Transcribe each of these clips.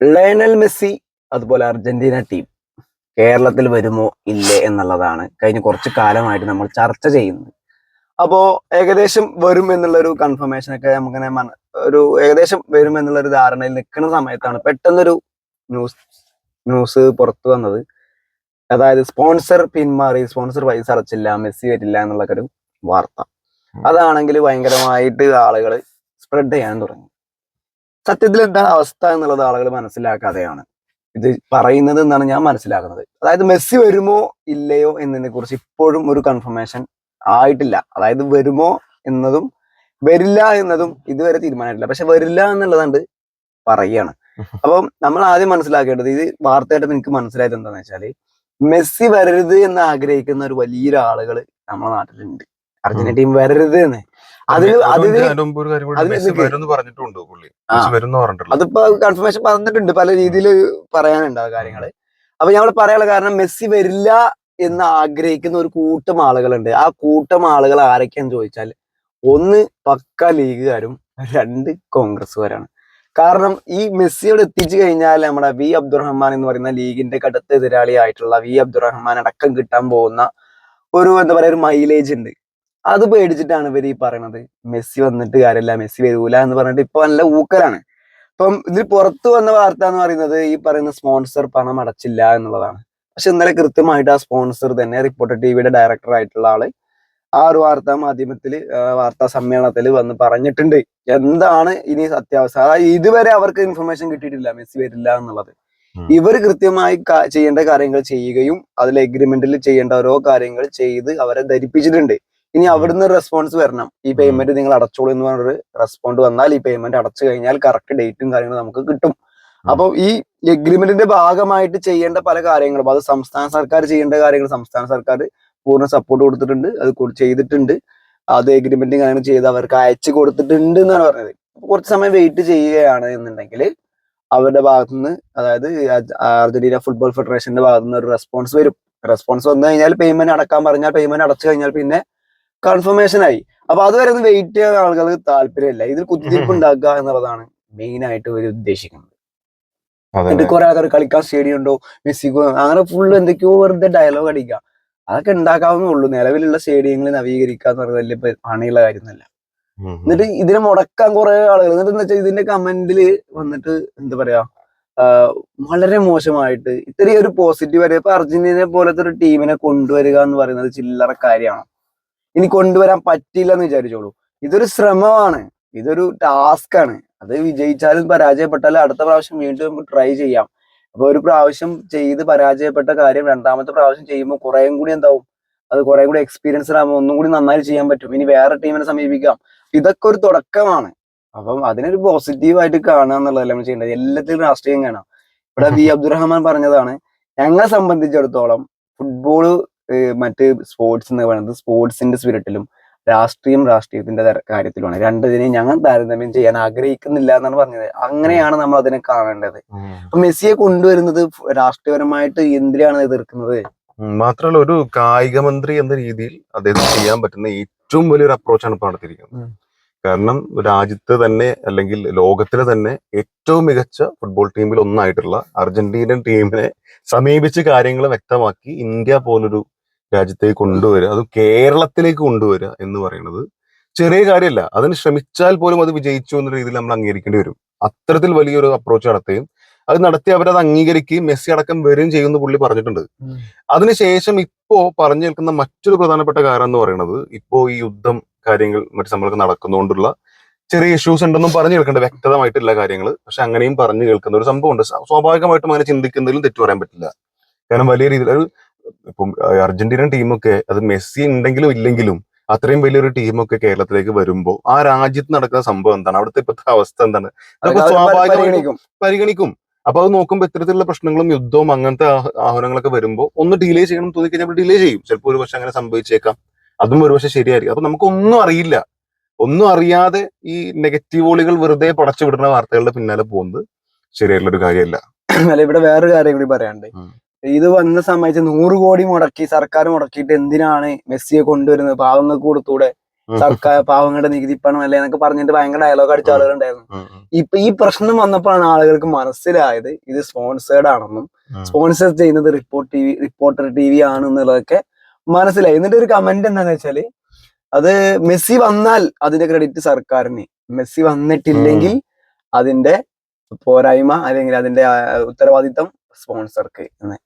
Lionel Messi അതുപോലെ Argentina team കേരളത്തിൽ വരുമോ ഇല്ലേ എന്നുള്ളതാണ് കഴിഞ്ഞ കുറച്ച് കാലമായിട്ട് നമ്മൾ ചർച്ച ചെയ്യുന്നത്. അപ്പോ ഏകദേശം വരും എന്നുള്ള ഒരു കൺഫർമേഷൻ ഒക്കെ നമുക്ക് ഒരു ഏകദേശം വരും എന്നുള്ള ഒരു ധാരണയിൽ നിൽക്കുന്ന സമയത്താണ് പെട്ടെന്നൊരു ന്യൂസ് ന്യൂസ് പുറത്തു വന്നത്. അതായത് സ്പോൺസർ പിന്മാറി സ്പോൺസർ പൈസ അടച്ചില്ല മെസ്സി വരില്ല എന്നുള്ള ഒരു വാർത്ത. അതാണെങ്കിൽ ഭയങ്കരമായിട്ട് ആളുകൾ സ്പ്രെഡ് ചെയ്യാൻ തുടങ്ങി. സത്യത്തിൽ എന്താണ് അവസ്ഥ എന്നുള്ളത് ആളുകൾ മനസ്സിലാക്കാതെയാണ്. ഇത് പറയുന്നത് എന്നാണ് ഞാൻ മനസ്സിലാക്കുന്നത്. അതായത് മെസ്സി വരുമോ ഇല്ലയോ എന്നതിനെ കുറിച്ച് ഇപ്പോഴും ഒരു കൺഫർമേഷൻ ആയിട്ടില്ല. അതായത് വരുമോ എന്നതും വരില്ല എന്നതും ഇതുവരെ തീരുമാനമായിട്ടില്ല. പക്ഷെ വരില്ല എന്നുള്ളതാണ്ട് പറയാണ് അപ്പം നമ്മൾ ആദ്യം മനസ്സിലാക്കേണ്ടത് ഇത് വാർത്തയായിട്ട് എനിക്ക് മനസ്സിലായത് എന്താണെന്ന് വെച്ചാൽ മെസ്സി വരരുത് എന്ന് ആഗ്രഹിക്കുന്ന ഒരു വലിയൊരു ആളുകൾ നമ്മുടെ നാട്ടിലുണ്ട്. അർജന്റീന ടീം വരരുത് എന്ന്. പറഞ്ഞിട്ടുണ്ട് പുള്ളി. അതിപ്പോ കൺഫർമേഷൻ പറഞ്ഞിട്ടുണ്ട് പല രീതിയിൽ പറയാനുണ്ട് ആ കാര്യങ്ങൾ. അപ്പൊ ഞങ്ങൾ പറയാനുള്ള കാരണം മെസ്സി വരില്ല എന്ന് ആഗ്രഹിക്കുന്ന ഒരു കൂട്ടം ആളുകളുണ്ട്. ആ കൂട്ടം ആളുകൾ ആരൊക്കെയാന്ന് ചോദിച്ചാൽ ഒന്ന് പക്ക ലീഗുകാരും രണ്ട് കോൺഗ്രസ്സുകാരാണ്. കാരണം ഈ മെസ്സിയോട് എത്തിച്ചു കഴിഞ്ഞാൽ നമ്മുടെ വി അബ്ദുറഹ്മാൻ എന്ന് പറയുന്ന ലീഗിന്റെ കടുത്ത എതിരാളിയായിട്ടുള്ള വി അബ്ദുറഹ്മാൻ അടക്കം കിട്ടാൻ പോകുന്ന ഒരു എന്താ പറയാ ഒരു മൈലേജ് ഉണ്ട്. അത് പേടിച്ചിട്ടാണ് ഇവർ ഈ പറയണത്. മെസ്സി വന്നിട്ട് കാര്യമില്ല മെസ്സി വരൂല എന്ന് പറഞ്ഞിട്ട് ഇപ്പൊ നല്ല ഊക്കലാണ്. ഇപ്പം ഇതിൽ പുറത്തു വന്ന വാർത്ത എന്ന് പറയുന്നത് ഈ പറയുന്ന സ്പോൺസർ പണം അടച്ചില്ല എന്നുള്ളതാണ്. പക്ഷെ ഇന്നലെ കൃത്യമായിട്ട് ആ സ്പോൺസർ തന്നെ റിപ്പോർട്ടർ ടിവിയുടെ ഡയറക്ടർ ആയിട്ടുള്ള ആൾ ആ ഒരു വാർത്താ മാധ്യമത്തിൽ വാർത്താ സമ്മേളനത്തിൽ വന്ന് പറഞ്ഞിട്ടുണ്ട്. എന്താണ് ഇനി സത്യാവസ്ഥ അതായത് ഇതുവരെ അവർക്ക് ഇൻഫർമേഷൻ കിട്ടിയിട്ടില്ല മെസ്സി വരില്ല എന്നുള്ളത്. ഇവർ കൃത്യമായി ചെയ്യേണ്ട കാര്യങ്ങൾ ചെയ്യുകയും അതിൽ എഗ്രിമെന്റിൽ ചെയ്യേണ്ട ഓരോ കാര്യങ്ങൾ ചെയ്ത് അവരെ ധരിപ്പിച്ചിട്ടുണ്ട്. ഇനി അവിടുന്ന് റെസ്പോൺസ് വരണം. ഈ പേയ്മെന്റ് നിങ്ങൾ അടച്ചോളൂ എന്ന് പറഞ്ഞൊരു റെസ്പോണ്ട് വന്നാൽ ഈ പേയ്മെന്റ് അടച്ചു കഴിഞ്ഞാൽ കറക്റ്റ് ഡേറ്റും കാര്യങ്ങളും നമുക്ക് കിട്ടും. അപ്പൊ ഈ എഗ്രിമെന്റിന്റെ ഭാഗമായിട്ട് ചെയ്യേണ്ട പല കാര്യങ്ങളും അത് സംസ്ഥാന സർക്കാർ ചെയ്യേണ്ട കാര്യങ്ങൾ സംസ്ഥാന സർക്കാർ പൂർണ സപ്പോർട്ട് കൊടുത്തിട്ടുണ്ട് അത് ചെയ്തിട്ടുണ്ട്. അത് എഗ്രിമെന്റും കാര്യങ്ങൾ ചെയ്ത് അവർക്ക് അയച്ചു കൊടുത്തിട്ടുണ്ട് എന്നാണ് പറഞ്ഞത്. കുറച്ച് സമയം വെയിറ്റ് ചെയ്യുകയാണ് എന്നുണ്ടെങ്കിൽ അവരുടെ ഭാഗത്തുനിന്ന് അതായത് അർജ- അർജന്റീന ഫുട്ബോൾ ഫെഡറേഷന്റെ ഭാഗത്തുനിന്ന് ഒരു റെസ്പോൺസ് വരും. റെസ്പോൺസ് വന്നു കഴിഞ്ഞാൽ പേയ്മെന്റ് അടക്കാൻ പറഞ്ഞാൽ പേയ്മെന്റ് അടച്ചു കഴിഞ്ഞാൽ പിന്നെ കൺഫർമേഷൻ ആയി. അപ്പൊ അതുവരെ ഒന്ന് വെയിറ്റ് ചെയ്യാൻ ആളുകൾക്ക് താല്പര്യമില്ല. ഇതിൽ കുത്തിരിപ്പ് ഉണ്ടാക്കുക എന്നുള്ളതാണ് മെയിൻ ആയിട്ട് ഇവർ ഉദ്ദേശിക്കുന്നത്. അതെ എന്നിട്ട് കുറെ ആൾക്കാർ കളിക്കാൻ സ്റ്റേഡിയം ഉണ്ടോ മെസ്സിക്കോ? അങ്ങനെ ഫുള്ള് എന്തൊക്കെയോ വെറുതെ ഡയലോഗ് അടിക്കുക. അതൊക്കെ ഉണ്ടാക്കാവുന്നേ ഉള്ളൂ. നിലവിലുള്ള സ്റ്റേഡിയങ്ങൾ നവീകരിക്കുക എന്ന് പറയുന്നത് വലിയ പണിയുള്ള കാര്യമൊന്നുമല്ല. എന്നിട്ട് ഇതിനെ മുടക്കാൻ കുറെ ആളുകൾ എന്നിട്ട് എന്താ വെച്ചാൽ ഇതിന്റെ കമന്റിൽ വന്നിട്ട് എന്താ പറയാ വളരെ മോശമായിട്ട് ഇത്രയും ഒരു പോസിറ്റീവ് ആയിട്ട് ഇപ്പൊ അർജന്റീനയെ പോലത്തെ ഒരു ടീമിനെ കൊണ്ടുവരിക എന്ന് പറയുന്നത് ചില്ലറ കാര്യമാണ്? ഇനി കൊണ്ടുവരാൻ പറ്റില്ല എന്ന് വിചാരിച്ചോളൂ. ഇതൊരു ശ്രമമാണ്. ഇതൊരു ടാസ്ക് ആണ് അത് വിജയിച്ചാലും പരാജയപ്പെട്ടാലും അടുത്ത പ്രാവശ്യം വീണ്ടും ട്രൈ ചെയ്യാം. അപ്പൊ ഒരു പ്രാവശ്യം ചെയ്ത് പരാജയപ്പെട്ട കാര്യം രണ്ടാമത്തെ പ്രാവശ്യം ചെയ്യുമ്പോൾ കുറേയും കൂടി എന്താവും? അത് കുറെ കൂടി എക്സ്പീരിയൻസ് ആകുമ്പോൾ ഒന്നും കൂടി നന്നായി ചെയ്യാൻ പറ്റും. ഇനി വേറെ ടീമിനെ സമീപിക്കാം. ഇതൊക്കെ ഒരു തുടക്കമാണ്. അപ്പം അതിനൊരു പോസിറ്റീവ് ആയിട്ട് കാണുക എന്നുള്ളതല്ല നമ്മൾ ചെയ്യേണ്ടത്. എല്ലാത്തിലും രാഷ്ട്രീയം കാണാം ഇവിടെ വി അബ്ദുറഹ്മാൻ പറഞ്ഞതാണ് ഞങ്ങളെ സംബന്ധിച്ചിടത്തോളം ഫുട്ബോൾ മറ്റ് സ്പോർട്സ് എന്ന് പറയുന്നത് സ്പോർട്സിന്റെ സ്പിരിറ്റിലും രാഷ്ട്രീയം രാഷ്ട്രീയത്തിന്റെ കാര്യത്തിലുമാണ്. രണ്ടിതിനെയും ഞങ്ങൾ താരതമ്യം ചെയ്യാൻ ആഗ്രഹിക്കുന്നില്ല എന്നാണ് പറഞ്ഞത്. അങ്ങനെയാണ് നമ്മൾ അതിനെ കാണേണ്ടത്. അപ്പൊ മെസ്സിയെ കൊണ്ടുവരുന്നത് രാഷ്ട്രീയപരമായിട്ട് എന്തിനാണ് എതിർക്കുന്നത്. മാത്രമല്ല ഒരു കായിക മന്ത്രി എന്ന രീതിയിൽ അദ്ദേഹം ചെയ്യാൻ പറ്റുന്ന ഏറ്റവും വലിയൊരു അപ്രോച്ചാണ് ഇപ്പൊ നടത്തിയിരിക്കുന്നത്. കാരണം രാജ്യത്ത് തന്നെ അല്ലെങ്കിൽ ലോകത്തിലെ തന്നെ ഏറ്റവും മികച്ച ഫുട്ബോൾ ടീമിൽ ഒന്നായിട്ടുള്ള അർജന്റീനൻ ടീമിനെ സമീപിച്ച് കാര്യങ്ങൾ വ്യക്തമാക്കി ഇന്ത്യ പോലൊരു രാജ്യത്തേക്ക് കൊണ്ടുവരിക അത് കേരളത്തിലേക്ക് കൊണ്ടുവരിക എന്ന് പറയുന്നത് ചെറിയ കാര്യമല്ല. അതിന് ശ്രമിച്ചാൽ പോലും അത് വിജയിച്ചു എന്ന രീതിയിൽ നമ്മൾ അംഗീകരിക്കേണ്ടി വരും. അത്തരത്തിൽ വലിയൊരു അപ്രോച്ച് നടത്തുകയും അത് നടത്തി അവരത് അംഗീകരിക്കുകയും മെസ്സി അടക്കം വരികയും ചെയ്യുമെന്ന് പുള്ളി പറഞ്ഞിട്ടുണ്ട്. അതിനുശേഷം ഇപ്പോ പറഞ്ഞു നിൽക്കുന്ന മറ്റൊരു പ്രധാനപ്പെട്ട കാര്യം എന്ന് പറയുന്നത് ഇപ്പോ ഈ യുദ്ധം കാര്യങ്ങൾ മറ്റു സംഭവങ്ങൾ നടക്കുന്നതുകൊണ്ടുള്ള ചെറിയ ഇഷ്യൂസ് ഉണ്ടെന്നും പറഞ്ഞു കേൾക്കേണ്ട വ്യക്തമായിട്ടില്ല കാര്യങ്ങൾ പക്ഷെ അങ്ങനെയും പറഞ്ഞു കേൾക്കുന്ന ഒരു സംഭവമുണ്ട്. ഉണ്ട് സ്വാഭാവികമായിട്ടും അങ്ങനെ ചിന്തിക്കുന്നതിലും തെറ്റു പറയാൻ പറ്റില്ല. കാരണം വലിയ രീതിയിൽ ഒരു ഇപ്പം അർജന്റീന ടീമൊക്കെ അത് മെസ്സി ഉണ്ടെങ്കിലും ഇല്ലെങ്കിലും അത്രയും വലിയൊരു ടീമൊക്കെ കേരളത്തിലേക്ക് വരുമ്പോൾ ആ രാജ്യത്ത് നടക്കുന്ന സംഭവം എന്താണ്? അവിടുത്തെ ഇപ്പോഴത്തെ അവസ്ഥ എന്താണ്? അതൊക്കെ അത് സ്വാഭാവികമായിട്ടും പരിഗണിക്കും. അപ്പൊ അത് നോക്കുമ്പോൾ ഇത്തരത്തിലുള്ള പ്രശ്നങ്ങളും യുദ്ധവും അങ്ങനത്തെ ആഹ് ആഹ്വാനങ്ങളൊക്കെ വരുമ്പോൾ ഒന്ന് ഡിലേ ചെയ്യണം തോന്നി കഴിഞ്ഞാൽ ഡിലേ ചെയ്യും. ചിലപ്പോൾ ഒരു പക്ഷെ അങ്ങനെ സംഭവിച്ചേക്കാം. അതും ഒരു പക്ഷെ ശരിയായിരിക്കും. അപ്പൊ നമുക്കൊന്നും അറിയില്ല. ഒന്നും അറിയാതെ ഈ നെഗറ്റീവോളികൾ വെറുതെ പടച്ചു വിടുന്ന വാർത്തകളുടെ പിന്നാലെ പോകുന്നത് ശരിയായിട്ടുള്ള ഒരു കാര്യമല്ല. അല്ല ഇവിടെ വേറൊരു കാര്യം കൂടി പറയാണ്ട്. ഇത് വന്ന സമയത്ത് നൂറ് കോടി മുടക്കി സർക്കാർ മുടക്കിയിട്ട് എന്തിനാണ് മെസ്സിയെ കൊണ്ടുവരുന്നത്? പാവങ്ങൾക്ക് കൊടുത്തൂടെ. സർക്കാർ പാവങ്ങളുടെ നികുതി പണം അല്ലേ എന്നൊക്കെ പറഞ്ഞിട്ട് ഭയങ്കര ഡയലോഗ് അടിച്ച. ആളുകളുണ്ടായിരുന്നു. ഇപ്പൊ ഈ പ്രശ്നം വന്നപ്പോഴാണ് ആളുകൾക്ക് മനസ്സിലായത് ഇത് സ്പോൺസേർഡ് ആണെന്നും സ്പോൺസർ ചെയ്യുന്നത് report T V reporter T V ആണെന്നുള്ളതൊക്കെ മനസ്സിലായി. എന്നിട്ട് ഒരു കമന്റ് എന്താന്ന് വെച്ചാൽ അത് മെസ്സി വന്നാൽ അതിന്റെ ക്രെഡിറ്റ് സർക്കാരിന്. മെസ്സി വന്നിട്ടില്ലെങ്കിൽ അതിന്റെ പോരായ്മ അല്ലെങ്കിൽ അതിന്റെ ഉത്തരവാദിത്തം സ്പോൺസർക്ക് എന്ന്.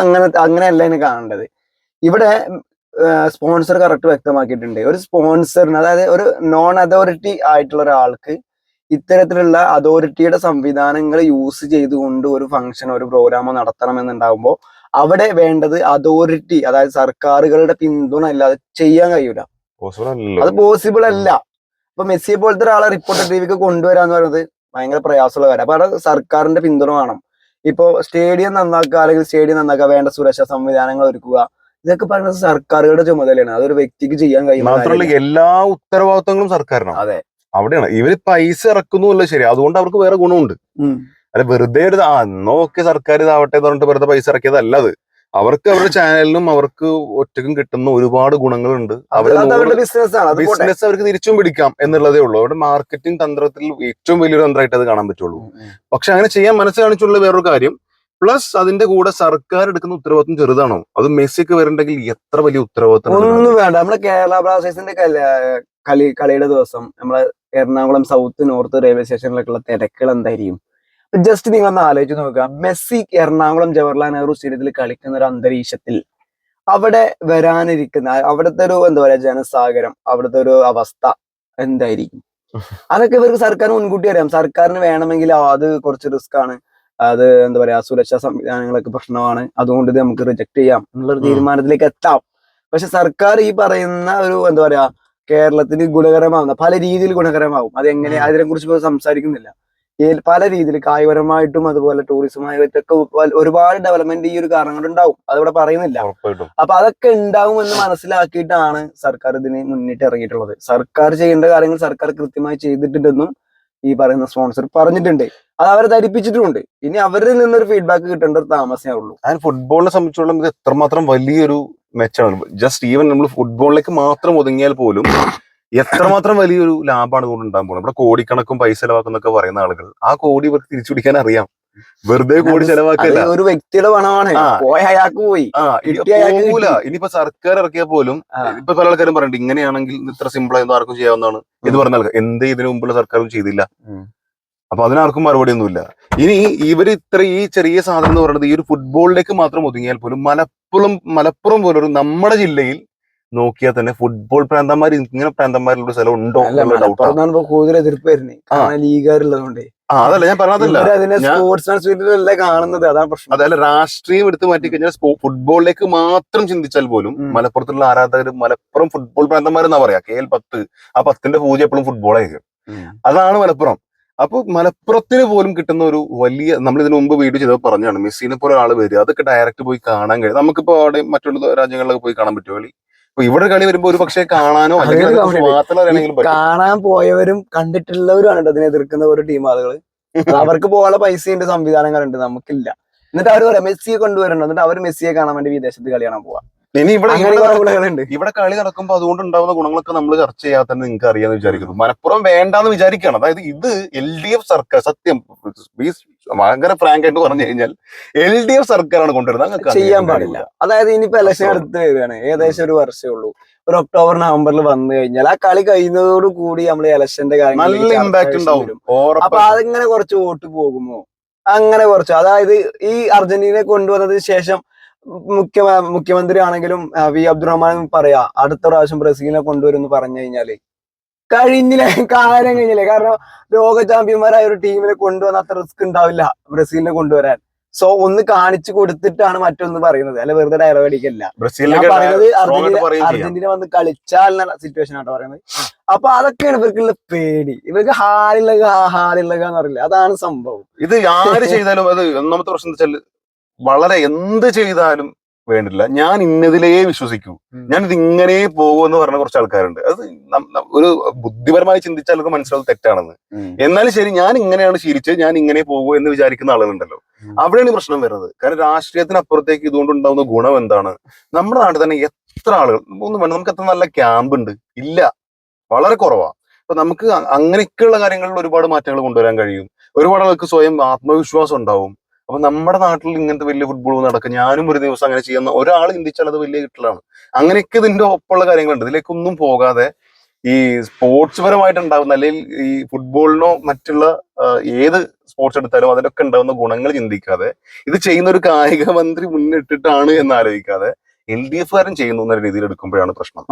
അങ്ങനെ അങ്ങനെയല്ല ഇതിനെ കാണേണ്ടത്. ഇവിടെ സ്പോൺസർ കറക്റ്റ് വ്യക്തമാക്കിയിട്ടുണ്ട്. ഒരു സ്പോൺസറിന് അതായത് ഒരു നോൺ അതോറിറ്റി ആയിട്ടുള്ള ഒരാൾക്ക് ഇത്തരത്തിലുള്ള അതോറിറ്റിയുടെ സംവിധാനങ്ങൾ യൂസ് ചെയ്തുകൊണ്ട് ഒരു ഫംഗ്ഷൻ ഒരു പ്രോഗ്രാമോ നടത്തണമെന്നുണ്ടാകുമ്പോൾ അവിടെ വേണ്ടത് അതോറിറ്റി അതായത് സർക്കാരുകളുടെ പിന്തുണ ഇല്ലാതെ ചെയ്യാൻ കഴിയൂല. അത് പോസിബിൾ അല്ല. ഇപ്പൊ മെസ്സിയെ പോലത്തെ ഒരാളെ റിപ്പോർട്ടർ ടിവിക്ക് കൊണ്ടുവരാന്ന് പറയുന്നത് ഭയങ്കര പ്രയാസമുള്ള കാര്യം. അപ്പൊ അവിടെ സർക്കാരിന്റെ പിന്തുണ വേണം. ഇപ്പൊ സ്റ്റേഡിയം നന്നാക്കുക അല്ലെങ്കിൽ സ്റ്റേഡിയം നന്നാക്കുക വേണ്ട സുരക്ഷാ സംവിധാനങ്ങൾ ഒരുക്കുക ഇതൊക്കെ പറയുന്നത് സർക്കാരുകളുടെ ചുമതലയാണ്. അതൊരു വ്യക്തിക്ക് ചെയ്യാൻ കഴിയും മാത്രമല്ല എല്ലാ ഉത്തരവാദിത്തങ്ങളും സർക്കാരിനാണ്. അതെ. അവിടെയാണ്. ഇവർ പൈസ ഇറക്കുന്നു ശരി. അതുകൊണ്ട് അവർക്ക് വേറെ ഗുണമുണ്ട്. അല്ല വെറുതെ ഒരു ആ നോക്കി സർക്കാർ ഇതാവട്ടെ എന്ന് പറഞ്ഞിട്ട് വെറുതെ പൈസ ഇറക്കിയതല്ല അത്. അവർക്ക് അവരുടെ ചാനലിനും അവർക്ക് ഒറ്റക്കും കിട്ടുന്ന ഒരുപാട് ഗുണങ്ങളുണ്ട്. അവരുടെ ബിസിനസ് അവർക്ക് തിരിച്ചും പിടിക്കാം എന്നുള്ളതേ ഉള്ളൂ. അവരുടെ മാർക്കറ്റിംഗ് തന്ത്രത്തിൽ ഏറ്റവും വലിയൊരു തന്ത്രമായിട്ട് അത് കാണാൻ പറ്റുള്ളൂ. പക്ഷെ അങ്ങനെ ചെയ്യാൻ മനസ്സ് കാണിച്ചുള്ള വേറൊരു കാര്യം പ്ലസ് അതിന്റെ കൂടെ സർക്കാർ എടുക്കുന്ന ഉത്തരവാദിത്വം ചെറുതാണോ? അത് മെസ്സിക്ക് വരണ്ടെങ്കിൽ എത്ര വലിയ ഉത്തരവാദിത്വം ഒന്നും വേണ്ട. നമ്മുടെ കേരള ബ്ലാസ്റ്റേഴ്സിന്റെ കളി കളിയുടെ ദിവസം നമ്മളെ എറണാകുളം സൗത്ത് നോർത്ത് റെയിൽവേ സ്റ്റേഷനിലൊക്കെയുള്ള തിരക്കുകൾ എന്തായിരിക്കും? ജസ്റ്റ് നിങ്ങൾ ഒന്ന് ആലോചിച്ച് നോക്കുക. മെസ്സി എറണാകുളം ജവഹർലാൽ നെഹ്റു സ്റ്റേഡിയത്തിൽ കളിക്കുന്ന ഒരു അന്തരീക്ഷത്തിൽ അവിടെ വരാനിരിക്കുന്ന അവിടുത്തെ ഒരു എന്താ പറയാ ജനസാഗരം അവിടുത്തെ ഒരു അവസ്ഥ എന്തായിരിക്കും? അതൊക്കെ ഇവർക്ക് സർക്കാർ മുൻകൂട്ടി അറിയാം. സർക്കാരിന് വേണമെങ്കിൽ അത് കുറച്ച് റിസ്ക് ആണ്. അത് എന്താ പറയാ സുരക്ഷാ സംവിധാനങ്ങളൊക്കെ പ്രശ്നമാണ്. അതുകൊണ്ട് ഇത് നമുക്ക് റിജക്ട് ചെയ്യാം എന്നുള്ളൊരു. തീരുമാനത്തിലേക്ക് എത്താം. പക്ഷെ സർക്കാർ ഈ പറയുന്ന ഒരു എന്താ പറയാ കേരളത്തിന് ഗുണകരമാവുന്ന പല രീതിയിൽ ഗുണകരമാവും. അത് എങ്ങനെ. അതിനെ കുറിച്ച് സംസാരിക്കുന്നില്ല. പല രീതിയിൽ കായികപരമായിട്ടും അതുപോലെ ടൂറിസമായിട്ടൊക്കെ ഒരുപാട് ഡെവലപ്മെന്റ് ഈ ഒരു കാരണം കൊണ്ട് ഉണ്ടാവും അതിവിടെ പറയുന്നില്ല. അപ്പൊ അതൊക്കെ ഉണ്ടാവും എന്ന് മനസ്സിലാക്കിയിട്ടാണ് സർക്കാർ ഇതിന് മുന്നിട്ട് ഇറങ്ങിയിട്ടുള്ളത്. സർക്കാർ ചെയ്യേണ്ട കാര്യങ്ങൾ സർക്കാർ കൃത്യമായി ചെയ്തിട്ടുണ്ടെന്നും ഈ പറയുന്ന സ്പോൺസർ പറഞ്ഞിട്ടുണ്ട്. അത് അവരെ ധരിപ്പിച്ചിട്ടുമുണ്ട്. ഇനി അവരിൽ നിന്നൊരു ഫീഡ്ബാക്ക് കിട്ടേണ്ട ഒരു താമസമേ ഉള്ളൂ. അതിന് ഫുട്ബോളിനെ സംബന്ധിച്ചോളം ഇത് എത്രമാത്രം വലിയൊരു മെച്ചാണ് ജസ്റ്റ് ഈവൻ നമ്മൾ ഫുട്ബോളിലേക്ക് മാത്രം ഒതുങ്ങിയാൽ പോലും എത്രമാത്രം വലിയൊരു ലാഭമാണ് ഇതുകൊണ്ട് ഉണ്ടാകാൻ പോകുന്നത്? ഇവിടെ കോടിക്കണക്കും പൈസ ചെലവാക്കുന്നൊക്കെ പറയുന്ന ആളുകൾ. ആ കോടി ഇവർക്ക് തിരിച്ചു പിടിക്കാൻ അറിയാം. വെറുതെ കോടി ചെലവാക്കില്ല. ഒരു വ്യക്തിയുടെ പണമാണ്. പോയ അയാൾക്ക് പോയി. ഇനി കിട്ടിയ പോകൂല ഇനിയിപ്പോ സർക്കാർ ഇറക്കിയാൽ പോലും ഇപ്പൊ പല ആൾക്കാരും പറയുന്നുണ്ട് ഇങ്ങനെയാണെങ്കിൽ ഇത്ര സിമ്പിൾ ആയിരുന്നു ആർക്കും ചെയ്യാവുന്നതാണ് എന്ന്. പറഞ്ഞാൽ എന്ത് ഇതിനു മുമ്പുള്ള സർക്കാരും ചെയ്തില്ല. അപ്പൊ അതിനാർക്കും മറുപടി ഒന്നുമില്ല. ഇനി ഇവർ ഇത്ര ഈ ചെറിയ സാധനം എന്ന് പറയുന്നത് ഈ ഒരു ഫുട്ബോളിലേക്ക് മാത്രം ഒതുങ്ങിയാൽ പോലും മലപ്പുറം മലപ്പുറം പോലൊരു നമ്മുടെ ജില്ലയിൽ നോക്കിയാൽ തന്നെ ഫുട്ബോൾ പ്രാന്തന്മാർ ഇങ്ങനെ പ്രാന്തന്മാരിലൊരു സ്ഥലം ഉണ്ടോ എന്നുള്ള കൂടുതൽ എതിർപ്പ് വരുന്നത് ലീഗുകാരുള്ളതുകൊണ്ട്. അതല്ല ഞാൻ പറഞ്ഞതല്ല. സ്പോർട്സ് കാണുന്നത്? അതാണ് പ്രശ്നം. അതല്ല രാഷ്ട്രീയം എടുത്ത് മാറ്റി കഴിഞ്ഞാൽ ഫുട്ബോളിലേക്ക് മാത്രം ചിന്തിച്ചാൽ പോലും മലപ്പുറത്തുള്ള ആരാധകർ മലപ്പുറം ഫുട്ബോൾ പ്രാന്തന്മാരെന്നാ പറയാ. കെ എൽ പത്ത് ആ പത്തിന്റെ പൂജ എപ്പോഴും ഫുട്ബോളായിരിക്കും അതാണ് മലപ്പുറം. അപ്പൊ മലപ്പുറത്തിന് പോലും കിട്ടുന്ന ഒരു വലിയ നമ്മൾ ഇതിനു മുമ്പ് വീഡിയോ ചെയ്തപ്പോൾ പറഞ്ഞാണ് മെസ്സിനെ പോലെ ഒരാൾ വരിക. അതൊക്കെ ഡയറക്റ്റ് പോയി കാണാൻ കഴിയും. നമുക്കിപ്പോ അവിടെ മറ്റുള്ള രാജ്യങ്ങളിലൊക്കെ പോയി കാണാൻ പറ്റുമോ കളി ഇവിടെ കളി വരുമ്പോ ഒരു പക്ഷേ കാണാനോ അല്ലെങ്കിൽ കാണാൻ പോയവരും കണ്ടിട്ടുള്ളവരും ആണ് അതിനെ എതിർക്കുന്ന ഒരു ടീം ആളുകൾ അവർക്ക് പോകാനുള്ള പൈസയുണ്ട് സംവിധാനങ്ങളുണ്ട് നമുക്കില്ല. എന്നിട്ട് അവർ മെസ്സിയെ കൊണ്ടുവരണം. എന്നിട്ട് അവർ മെസ്സിയെ കാണാൻ വേണ്ടി വിദേശത്ത് കളി കാണാൻ പോവാ. ഇനി ഇവിടെ ഇവിടെ കളി നടക്കുമ്പോൾ അതുകൊണ്ട് ഉണ്ടാവുന്ന ഗുണങ്ങളൊക്കെ നമ്മൾ ചർച്ച ചെയ്യാതെ തന്നെ നിങ്ങൾക്ക് അറിയാന്ന് വിചാരിക്കുന്നു. മലപ്പുറം വേണ്ടാന്ന് വിചാരിക്കുകയാണ്. അതായത് ഇത് എൽ ഡി എഫ് സർക്കാർ സത്യം ഭയങ്കര ഫ്രാങ്ക് ആയിട്ട് പറഞ്ഞു കഴിഞ്ഞാൽ എൽ ഡി എഫ് സർക്കാരാണ് കൊണ്ടുവരുന്നത്. ചെയ്യാൻ പാടില്ല. അതായത് ഇനിയിപ്പോ ഇലക്ഷൻ അടുത്ത് വരികയാണ്. ഏകദേശം ഒരു വർഷമേ ഉള്ളൂ. ഒരു ഒക്ടോബർ നവംബറിൽ വന്നു കഴിഞ്ഞാൽ ആ കളി കഴിയുന്നതോട് കൂടി നമ്മൾ ഇലക്ഷന്റെ നല്ല ഇമ്പാക്ട് ഉണ്ടാവും. അപ്പൊ. അതിങ്ങനെ കുറച്ച് വോട്ട് പോകുമോ? അങ്ങനെ കുറച്ച്. അതായത് ഈ അർജന്റീനയെ കൊണ്ടുവന്നതിന് ശേഷം മുഖ്യ മുഖ്യമന്ത്രി ആണെങ്കിലും വി. അബ്ദുറഹ്മാൻ പറയാ അടുത്ത പ്രാവശ്യം ബ്രസീലിനെ കൊണ്ടുവരും എന്ന് പറഞ്ഞു കഴിഞ്ഞാൽ. കഴിഞ്ഞില്ലേ? കാര്യം കഴിഞ്ഞില്ലേ? കാരണം ലോക ചാമ്പ്യന്മാരായ ഒരു ടീമിനെ കൊണ്ടുവന്ന അത്ര റിസ്ക് ഉണ്ടാവില്ല ബ്രസീലിനെ കൊണ്ടുവരാൻ. സോ ഒന്ന് കാണിച്ചു കൊടുത്തിട്ടാണ് മറ്റൊന്ന് പറയുന്നത്. അല്ല വെറുതെ ഡയലോഗ് അടിക്കല്ല പറയുന്നത് അർജന്റീന വന്ന് കളിച്ചാൽ സിറ്റുവേഷൻ ആട്ടോ പറയുന്നത്. അപ്പൊ അതൊക്കെയാണ് ഇവർക്കുള്ള പേടി. ഇവർക്ക് ഹാലില്ലക ഹാലില്ലക എന്ന് പറയില്ല? അതാണ് സംഭവം. ഇത് ആര് ചെയ്താലും അത് ഒന്നാമത്തെ പ്രശ്നം വെച്ചാൽ വളരെ എന്ത് ചെയ്താലും വേണ്ടില്ല. ഞാൻ ഇന്നതിലേ വിശ്വസിക്കൂ. ഞാൻ ഇത് ഇങ്ങനെ പോകുമെന്ന് പറഞ്ഞ കുറച്ച് ആൾക്കാരുണ്ട്. അത് ഒരു ബുദ്ധിപരമായി ചിന്തിച്ചാൽ നമുക്ക് മനസ്സിലാവും തെറ്റാണെന്ന്. എന്നാലും ശരി ഞാൻ ഇങ്ങനെയാണ് ശീലിച്ചത് ഞാൻ ഇങ്ങനെ പോകുമോ എന്ന് വിചാരിക്കുന്ന ആളുകളുണ്ടല്ലോ. അവിടെയാണ് ഈ പ്രശ്നം വരുന്നത്. കാരണം രാഷ്ട്രീയത്തിനപ്പുറത്തേക്ക് ഇതുകൊണ്ട് ഉണ്ടാവുന്ന ഗുണം എന്താണ്? നമ്മുടെ നാട്ടിൽ തന്നെ എത്ര ആളുകൾ ഒന്നും വേണം നമുക്ക് എത്ര നല്ല ക്യാമ്പ് ഉണ്ട്? ഇല്ല. വളരെ കുറവാ. അപ്പൊ നമുക്ക് അങ്ങനെയൊക്കെയുള്ള കാര്യങ്ങളിൽ ഒരുപാട് മാറ്റങ്ങൾ കൊണ്ടുവരാൻ കഴിയും. ഒരുപാട് ആൾക്ക് സ്വയം ആത്മവിശ്വാസം ഉണ്ടാവും. അപ്പൊ നമ്മുടെ നാട്ടിൽ ഇങ്ങനത്തെ വലിയ ഫുട്ബോൾ നടക്കും ഞാനും ഒരു ദിവസം അങ്ങനെ ചെയ്യുന്ന ഒരാൾ ചിന്തിച്ചാൽ അത് വലിയ കിട്ടലാണ്. അങ്ങനെയൊക്കെ ഇതിന്റെ ഒപ്പമുള്ള കാര്യങ്ങളുണ്ട്. ഇതിലേക്കൊന്നും പോകാതെ ഈ സ്പോർട്സ് പരമായിട്ട് ഉണ്ടാകുന്ന അല്ലെങ്കിൽ ഈ ഫുട്ബോളിനോ മറ്റുള്ള ഏത് സ്പോർട്സ് എടുത്താലും അതിലൊക്കെ ഉണ്ടാകുന്ന ഗുണങ്ങൾ ചിന്തിക്കാതെ ഇത് ചെയ്യുന്ന ഒരു കായിക മന്ത്രി മുന്നിട്ടിട്ടാണ് എന്ന് ആലോചിക്കാതെ എൽ ഡി എഫ് കാരൻ ചെയ്യുന്നു എന്ന രീതിയിൽ എടുക്കുമ്പോഴാണ് പ്രശ്നം.